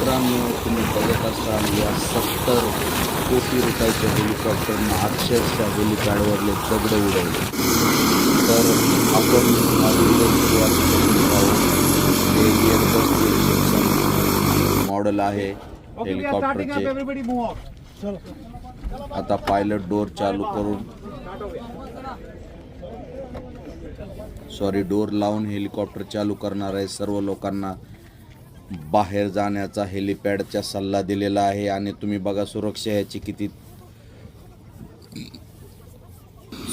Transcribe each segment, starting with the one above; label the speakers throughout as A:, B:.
A: मित्रांनो तुम्ही बघत असाल या सत्तर कोटी रुपयाच्या हेलिकॉप्टरनं अक्षरशः हेलिपॅडवरले दगड उडवले तर आपण आहोत मॉडेल आहे. हेलिकॉप्टरचे. आता पायलट डोर चालू करून सॉरी डोर लावून हेलिकॉप्टर चालू करणार आहे सर्व लोकांना बाहेर जाण्याचा हेलिपॅडचा सल्ला दिलेला आहे आणि तुम्ही बघा सुरक्षा याची किती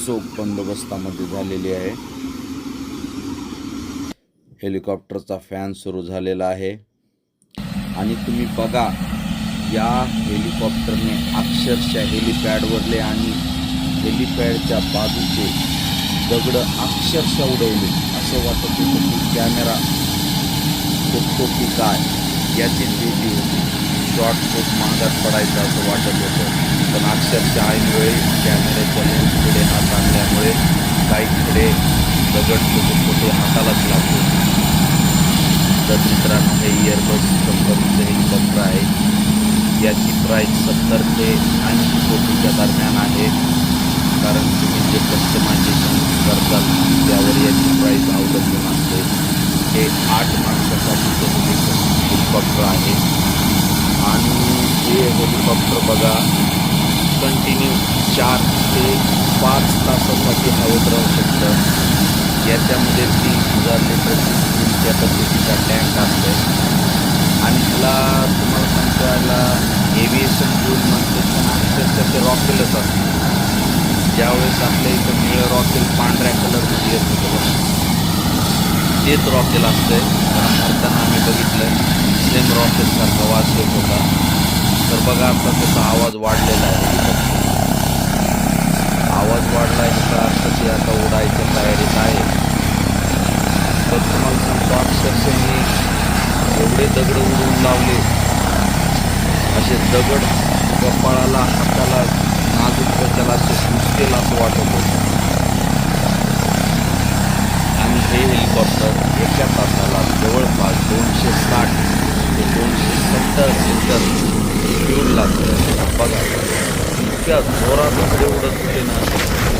A: चोख बंदोबस्तामध्ये झालेली आहे. हेलिकॉप्टरचा फॅन सुरू झालेला आहे. आणि तुम्ही बघा या हेलिकॉप्टरने अक्षरशः हेलिपॅडवरले आणि हेलिपॅडच्या बाजूचे दगड अक्षरशः उडवले. असं वाटत होतं की कॅमेरा फुटतो की काय याची भीती होती शॉट खूप महागात पडायचा असं वाटत होतं पण अक्षरशः ऐनवेळी कॅमेऱ्याच्या लेन्स पुढे हात आणल्यामुळे काही खडे दगड छोटे छोटे हातालाच लागतो तर मित्रांनो हे इयरबड्स कंपनीचं हेलिकॉप्टर आहे याची प्राईस सत्तर ते ऐंशी कोटीच्या दरम्यान आहे कारण तुम्ही जे कस्टमायझेशन करतात त्यावर याची प्राईस ते आठ माणसासाठीचं हेलिकॉ- हेलिकॉप्टर आहे. आणि हे हेलिकॉप्टर बघा कंटिन्यू चार ते पाच तासासाठी हवेत राहू शकतं. याच्यामध्ये तीन हजार लिटरची फुल कॅपॅसिटीचा टँक असतो आणि ह्याला तुम्हाला सांगायला एव्हिएशन फ्यूल म्हणते पण अक्षरशः ते रॉकेलच असतं. ज्यावेळेस आपल्या इथं निळं रॉकेल पांढऱ्या कलरमध्ये येत होतं तेच रॉकेल असतंय त्यांना आम्ही बघितलं. सेम रॉकेलसारखा वास येत होता. तर बघा आता त्याचा आवाज वाढलेला आहे. आवाज वाढला याचा अर्थ ते आता उडायच्या तयारीत आहे. तर तुम्हाला सांगतो अक्षरशः मी एवढे दगड उडवून लावले. असे दगड कपाळाला हाताला नाजूक त्याला असे घुसतील असं वाटत होतं आणि हे एका तासाला जवळपास दोनशे साठ ते दोनशे सत्तर लिटर फ्यूल लागतं बघा इतक्या जोरात खडे उडत होते ना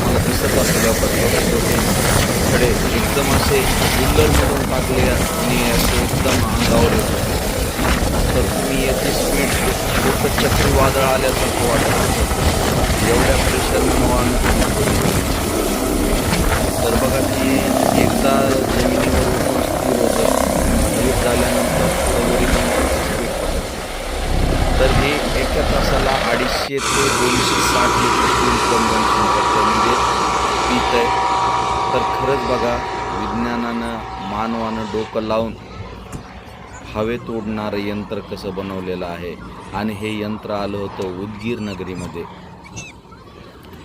A: मला दिसत असलेल्या पद्धतीने खडे एकदम असे गुल्लरमधून टाकले आणि असे एकदम अंगावर येतो तर तुम्ही याची स्पीड खूप चक्रीवादळ आल्यासारखं वाटत होतं एवढ्या प्रेशरनं वाहन तर बघा की एकदा जमिनीवर उतरून स्थिर होतं स्थिर झाल्यानंतर पुढं वरी स्पीड तर हे एका तासाला अडीचशे ते दोनशे साठ लिटर कन्झम्पन करतं म्हणजे पित आहे. तर खरंच बघा विज्ञानानं मानवानं डोकं लावून हवेत तोडणारं यंत्र कसं बनवलेलं आहे. आणि हे यंत्र आलं होतं उदगीर नगरीमध्ये.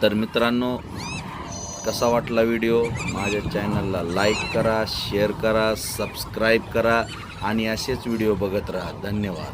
A: तर मित्रांनो कसा वाटला व्हिडिओ? माझ्या चॅनलला लाईक करा शेअर करा सबस्क्राईब करा आणि असेच व्हिडिओ बघत राहा. धन्यवाद.